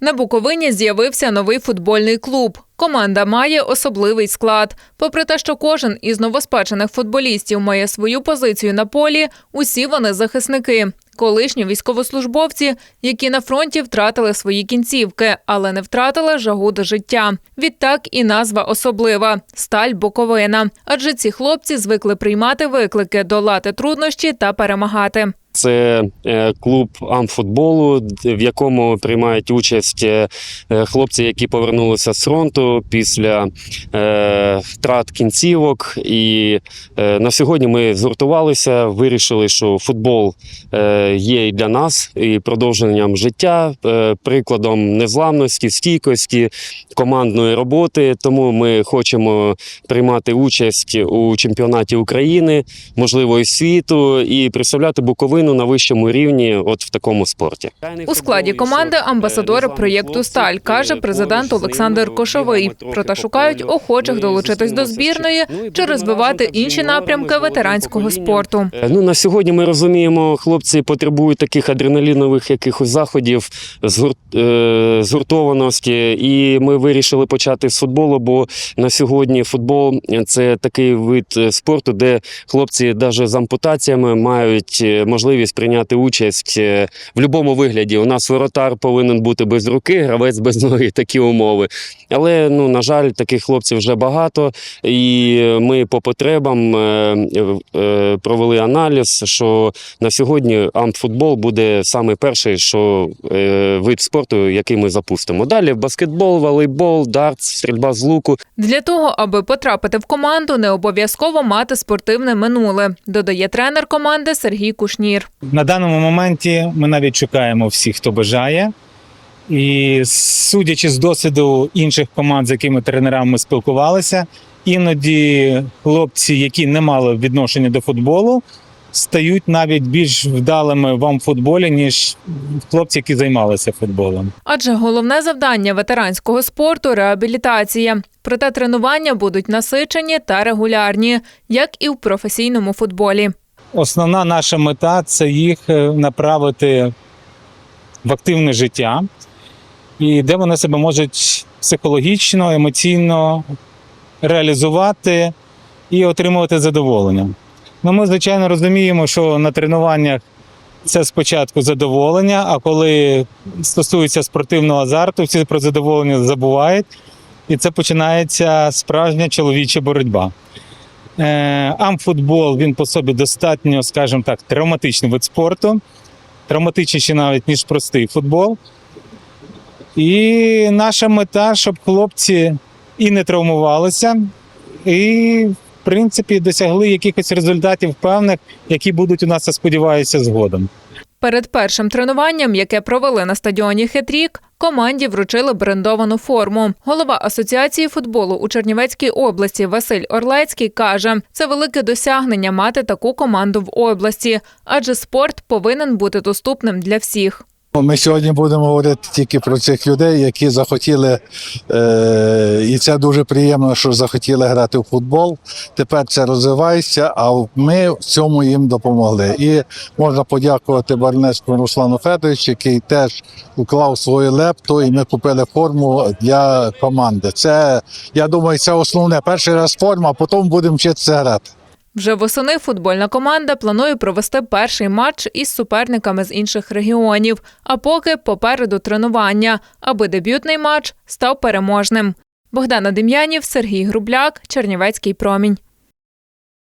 На Буковині з'явився новий футбольний клуб. Команда має особливий склад. Попри те, що кожен із новоспечених футболістів має свою позицію на полі, усі вони захисники. Колишні військовослужбовці, які на фронті втратили свої кінцівки, але не втратили жагу до життя. Відтак і назва особлива сталь Буковина. Адже ці хлопці звикли приймати виклики, долати труднощі та перемагати. Це е, клуб амфутболу, в якому приймають участь е, хлопці, які повернулися з фронту після е, втрат кінцівок. І на сьогодні ми згуртувалися, вирішили, що футбол є і для нас, і продовженням життя, прикладом незламності, стійкості, командної роботи. Тому ми хочемо приймати участь у чемпіонаті України, можливо, і світу, і представляти Буковину на вищому рівні, от в такому спорті. У складі команди амбасадори проєкту Сталь каже президент Олександр Кошовий. Проте шукають охочих долучитись до збірної чи розвивати інші напрямки ветеранського спорту. Ну на сьогодні ми розуміємо, хлопці потребують таких адреналінових якихось заходів, е, згуртованості. І ми вирішили почати з футболу, бо на сьогодні футбол це такий вид е, спорту, де хлопці навіть з ампутаціями мають е, можливість прийняти участь е, в будь-якому вигляді. У нас воротар повинен бути без руки, гравець без ноги, такі умови. Але ну на жаль, таких хлопців вже багато, і ми по потребам е, е, провели аналіз, що на сьогодні амфутбол буде саме перший, що вид спорту, який ми запустимо. Далі баскетбол, волейбол, дартс, стрільба з луку. Для того, аби потрапити в команду, не обов'язково мати спортивне минуле, додає тренер команди Сергій Кушнір. На даному моменті ми навіть шукаємо всіх, хто бажає. І судячи з досвіду інших команд, з якими тренерами ми спілкувалися, іноді хлопці, які не мали відношення до футболу, стають навіть більш вдалими вам в амфутболі, ніж хлопці, які займалися футболом. Адже головне завдання ветеранського спорту реабілітація. Проте тренування будуть насичені та регулярні, як і в професійному футболі. Основна наша мета це їх е, направити в активне життя, і де вони себе можуть психологічно, емоційно реалізувати і отримувати задоволення. Ну, ми, звичайно, розуміємо, що на тренуваннях це спочатку задоволення, а коли стосується спортивного азарту, всі про задоволення забувають, і це починається справжня чоловіча боротьба. Е, Амфутбол він по собі достатньо, скажімо так, травматичний вид спорту, травматичніший навіть, ніж простий футбол. І наша мета, щоб хлопці і не травмувалися, і, в принципі, досягли якихось результатів певних, які будуть у нас, я сподіваюся, згодом. Перед першим тренуванням, яке провели на стадіоні Хетрік, команді вручили брендовану форму. Голова асоціації футболу у Чернівецькій області Василь Орлецький каже, це велике досягнення мати таку команду в області, адже спорт повинен бути доступним для всіх. Ми сьогодні будемо говорити тільки про цих людей, які захотіли, е, і це дуже приємно, що захотіли грати в футбол. Тепер це розвивається, а ми в цьому їм допомогли. І можна подякувати Барнецькому Руслану Федоровичу, який теж уклав свою лепту, і ми купили форму для команди. Це я думаю, це основне. Перший раз форма, а потім будемо вчитися грати. Вже восени футбольна команда планує провести перший матч із суперниками з інших регіонів. А поки попереду тренування, аби дебютний матч став переможним. Богдана Дем'янів, Сергій Грубляк, Чернівецький промінь.